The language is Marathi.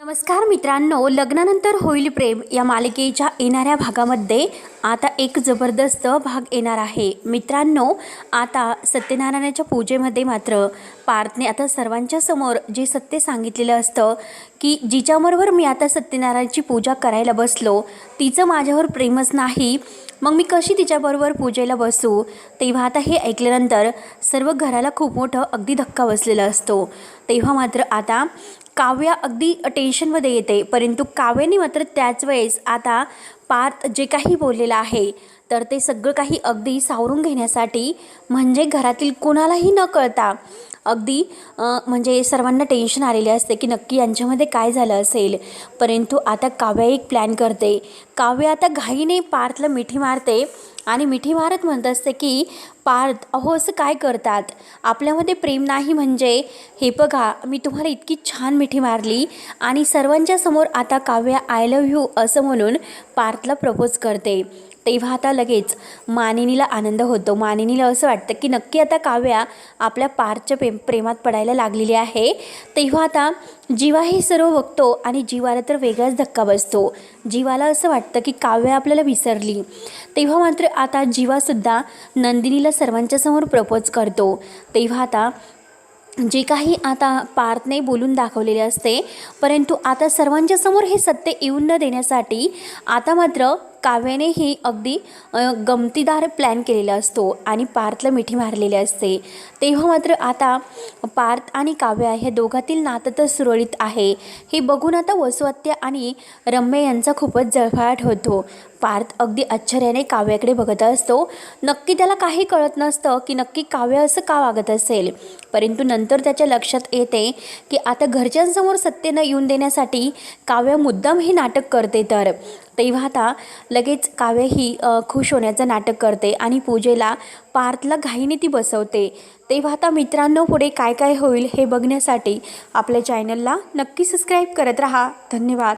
नमस्कार मित्रांनो लग्नानंतर होईल प्रेम या मालिकेच्या येणाऱ्या भागामध्ये आता एक जबरदस्त भाग येणार आहे. मित्रांनो आता सत्यनारायणाच्या पूजेमध्ये मात्र पार्थने आता सर्वांच्या समोर जे सत्य सांगितलेलं असतं की जिच्याबरोबर मी आता सत्यनारायणाची पूजा करायला बसलो तिचं माझ्यावर प्रेमच नाही. मग मी कशी तिच्याबरोबर पूजेला बसू? तेव्हा आता हे ऐकल्यानंतर सर्व घराला खूप मोठं अगदी धक्का बसलेला असतो. तेव्हा मात्र आता काव्या अगदी टेन्शनमध्ये येते परंतु काव्याने मात्र त्याच वेळेस आता पार्थ जे काही बोललेलं आहे तर ते सगळं काही अगदी सावरून घेण्यासाठी म्हणजे घरातील कोणालाही न कळता अगदी म्हणजे सर्वांना टेन्शन आलेले असते की नक्की यांच्यामध्ये काय झालं असेल. परंतु आता काव्या एक प्लॅन करते. काव्य आता घाईने पार्थला मिठी मारते आणि मिठी मारत म्हणत असते की पार्थ अहो असं काय करतात? आपल्यामध्ये प्रेम नाही म्हणजे. हे बघा मी तुम्हाला इतकी छान मिठी मारली आणि सर्वांच्या समोर आता काव्या आय लव्ह यू असं म्हणून पार्थला प्रपोज करते. तेव्हा आता लगेच मानिनीला आनंद होतो. मानिनीला असं वाटतं की नक्की आता काव्या आपल्या पारच्या प्रेम प्रेमात पडायला लागलेली आहे. तेव्हा आता जीवा हे सर्व बघतो आणि जीवाला तर वेगळाच धक्का बसतो. जीवाला असं वाटतं की काव्या आपल्याला विसरली. तेव्हा मात्र आता जीवासुद्धा नंदिनीला सर्वांच्या समोर प्रपोज करतो. तेव्हा आता जे काही आता पार्थने बोलून दाखवलेले असते परंतु आता सर्वांच्या समोर हे सत्य येऊन न देण्यासाठी आता मात्र काव्याने ही अगदी गमतीदार प्लॅन केलेला असतो आणि पार्थला मिठी मारलेली असते. तेव्हा मात्र आता पार्थ आणि काव्या ह्या दोघातील नातं तर सुरळीत आहे. हे बघून आता वसुहत्या आणि रम्य यांचा खूपच जळफळाट होतो. पार्थ अगदी आश्चर्याने काव्याकडे बघत असतो. नक्की त्याला काही कळत नसतं की नक्की काव्य असं का वागत असेल. परंतु नंतर त्याच्या लक्षात येते की आता घरच्यांसमोर सत्य न येऊन देण्यासाठी काव्य मुद्दाम हे नाटक करते तर. तेव्हा आता लगेच काव्य ही खुश होण्याचं नाटक करते आणि पूजेला पार्थला घाईने ती बसवते. तेव्हा आता मित्रांनो पुढे काय काय होईल हे बघण्यासाठी आपल्या चॅनलला नक्की सबस्क्राईब करत राहा. धन्यवाद.